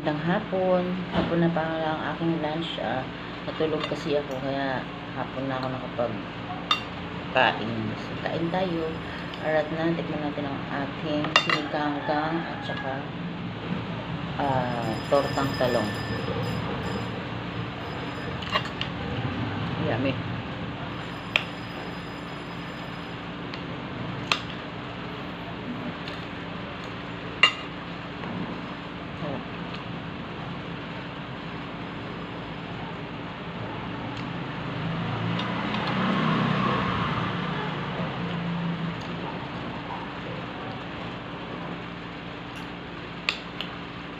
Magandang hapon. Hapon na pa lang ang aking lunch. Ah, natulog kasi ako kaya hapon na ako nakapag kain. So, kain tayo. Arat na, tikman natin ang aking sinikangkang at saka ah, tortang talong. Yummy. Sarap.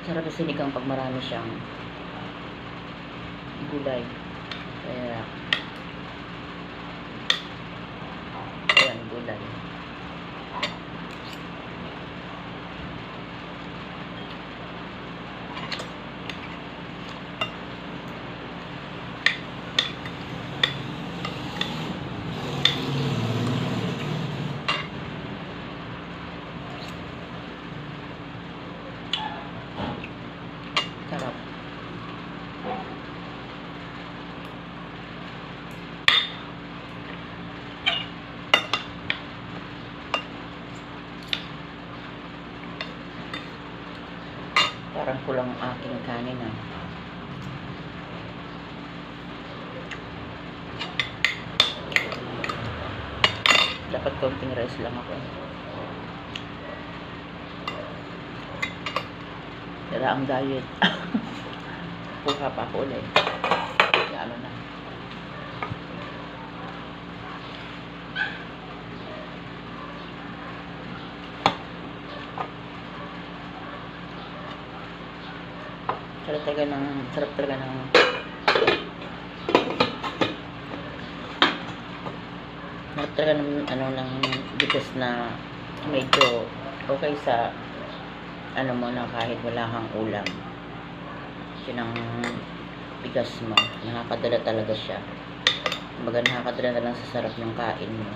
Sarap yung sinigang pag marami siyang gulay. Kaya, ayan, gulay. Sarap. Parang kulang ang aking kanin ah. Dapat konting rice lang ako. Tira ang diet. Puha pa ako ulit. Ano na. Sarap talaga ng, sarap talaga ng sarap talaga ng, ano, ng bigas na medyo okay sa ano mo na kahit wala kang ulam. Yun ang bigas mo. Nakakadala talaga siya. Kumbaga nakakadala na lang sa sarap ng kain mo.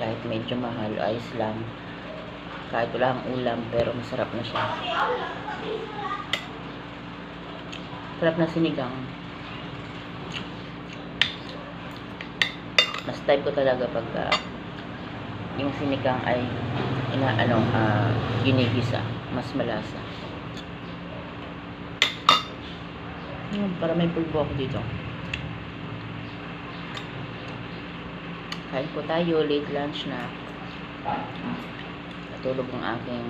Kahit medyo mahal ayos lang kahit wala kang ulam pero masarap na siya. Sarap na sinigang. Mas type ko talaga pag ah, yung sinigang ay ina ano ah, ginigisa. Mas malasa. Hmm, para may pulbo ako dito. Kain po tayo late lunch na natulog ng aking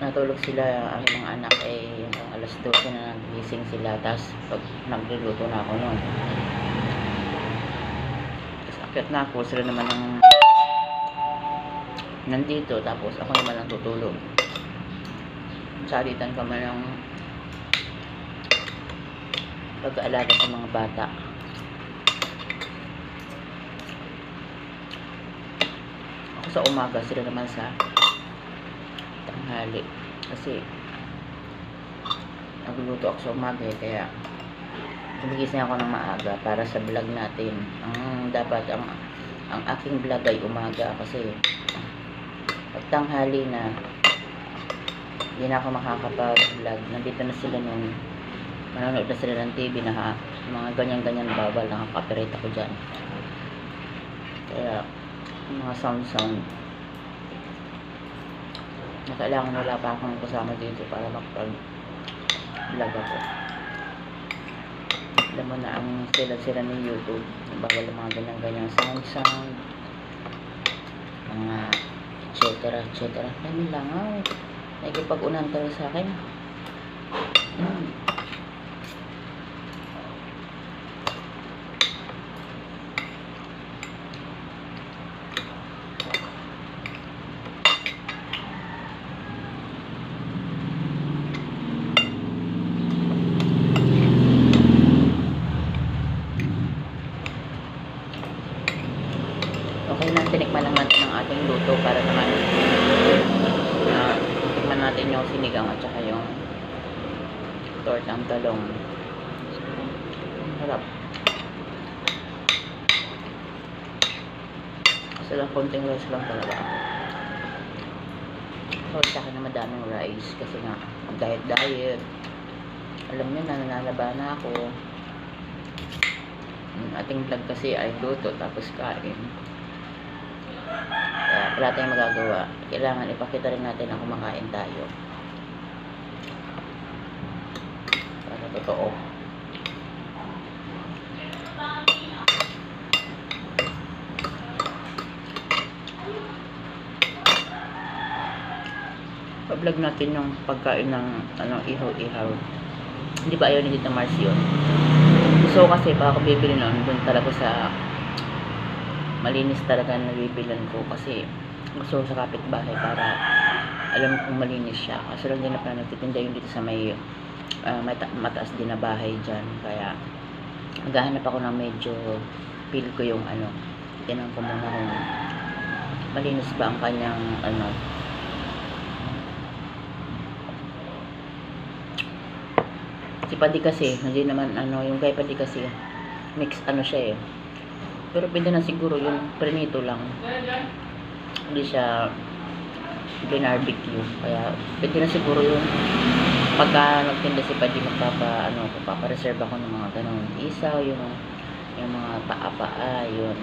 natulog sila ang mga anak eh hanggang alas 12 na nagising sila tapos pag nagluluto na ako noon tapos akyat na ako sila naman ang nandito tapos ako naman ang tutulog. Salitan kami ng pag-aalaga sa mga bata ako sa umaga sila naman sa tanghali. Kasi nagluluto ako sa umaga eh, kaya gumigising ako ng maaga para sa vlog natin. Ang dapat ang ang aking vlog ay umaga kasi pag tanghali na hindi na ako makakapag-vlog. Nandito na sila nung manonood na sila ng TV na ha, mga ganyan-ganyan bawal nakaka-copyright ako dyan. Kaya mga sound sound. Na kailangan wala pa akong kasama dito para makapag vlog ako. Alam mo na ang sila sila ng youtube bawal mga ganyan ganyan sound sound. Mga etc etc dami lang ay nagipag-unan ka sa akin. Hmm. Okay lang, tinikman lang natin ang ating luto para naman uh, tikman natin yung sinigang at saka yung tortang talong. Harap. Kasi lang konting rice lang talaga. So, sa akin na madaming rice kasi nga diet diet. Alam niyo na nananaba na ako. Yung ating vlog kasi ay luto tapos kain. Wala tayong magagawa. Kailangan ipakita rin natin na kumakain tayo. Para totoo. Pa-vlog natin yung pagkain ng ano, ihaw-ihaw. Hindi ba ayaw ni Tita Mars yun? Gusto kasi baka bibili nun, dun talaga sa malinis talaga na bibilan ko kasi gusto ko sa kapitbahay para alam kong malinis siya. Kasi lang din na pala nagtitinda yung dito sa may ah, may ta- mataas din na bahay dyan. Kaya maghahanap ako ng medyo feel ko yung ano. Tinan ko muna kung malinis ba ang kanyang ano si Padi kasi hindi naman ano yung kay Padi kasi mix ano siya eh pero pwede na siguro yung prenito lang hindi siya binarbecue. Kaya pwede na siguro yung pagka nagtinda si Padi magpapa ano papareserve ako ng mga ganong isaw yung yung mga paa-paa yun.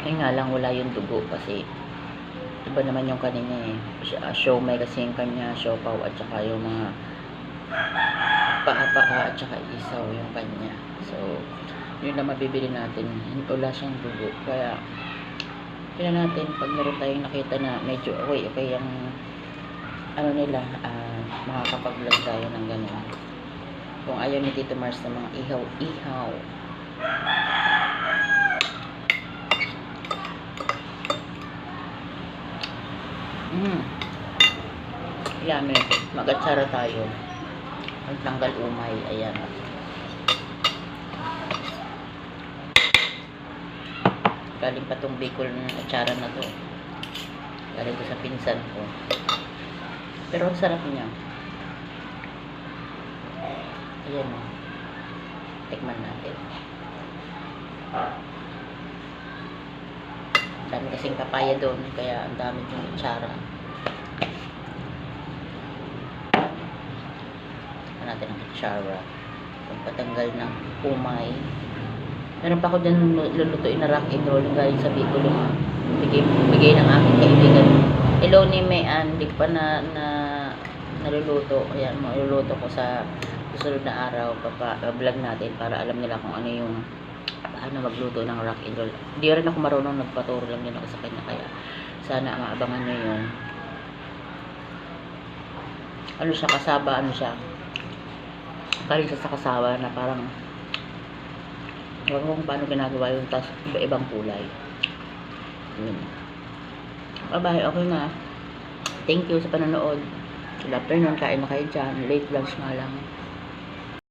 Ay nga lang wala yung dugo kasi iba naman yung kanina eh. Siya- siomay kasi yung kanya siopaw at saka yung mga paa-paa at saka isaw yung kanya. So yun na mabibili natin. Wala siyang dugo. Kaya tingnan natin pag meron tayong nakita na medyo okay okay yung ano nila ah, makakapag-vlog tayo ng ganun kung ayaw ni Tito Mars ng mga ihaw-ihaw Mm. Yummy. Mag-atsara tayo. Magtanggal umay. Ayan. Galing pa tong Bicol ng atsara na to. Galing ko sa pinsan ko. Pero ang sarap niya. Ayan o. Tikman natin. Dami kasing papaya doon. Kaya ang dami yung. Tikman natin ang atsara. Kung patanggal ng umay. Meron pa ako dyan lulutuin na rock and roll yung galing sa Bicol yung bigay, bigay ng aking kaibigan. Hello ni Mayan, hindi pa na, na naluluto. Ayan, maluluto ko sa susunod na araw. Papa, vlog natin para alam nila kung ano yung paano magluto ng rock and roll. Hindi rin ako marunong nagpaturo lang din ako sa kanya. Kaya sana maabangan nyo yun. Ano siya, kasaba, ano siya. Karin siya sa kasawa na parang Ewan ko kung paano ginagawa yun, tapos iba-ibang kulay. Yun. Bye-bye, okay na. Thank you sa panonood. Good afternoon, kain na kayo dyan. Late lunch nga lang.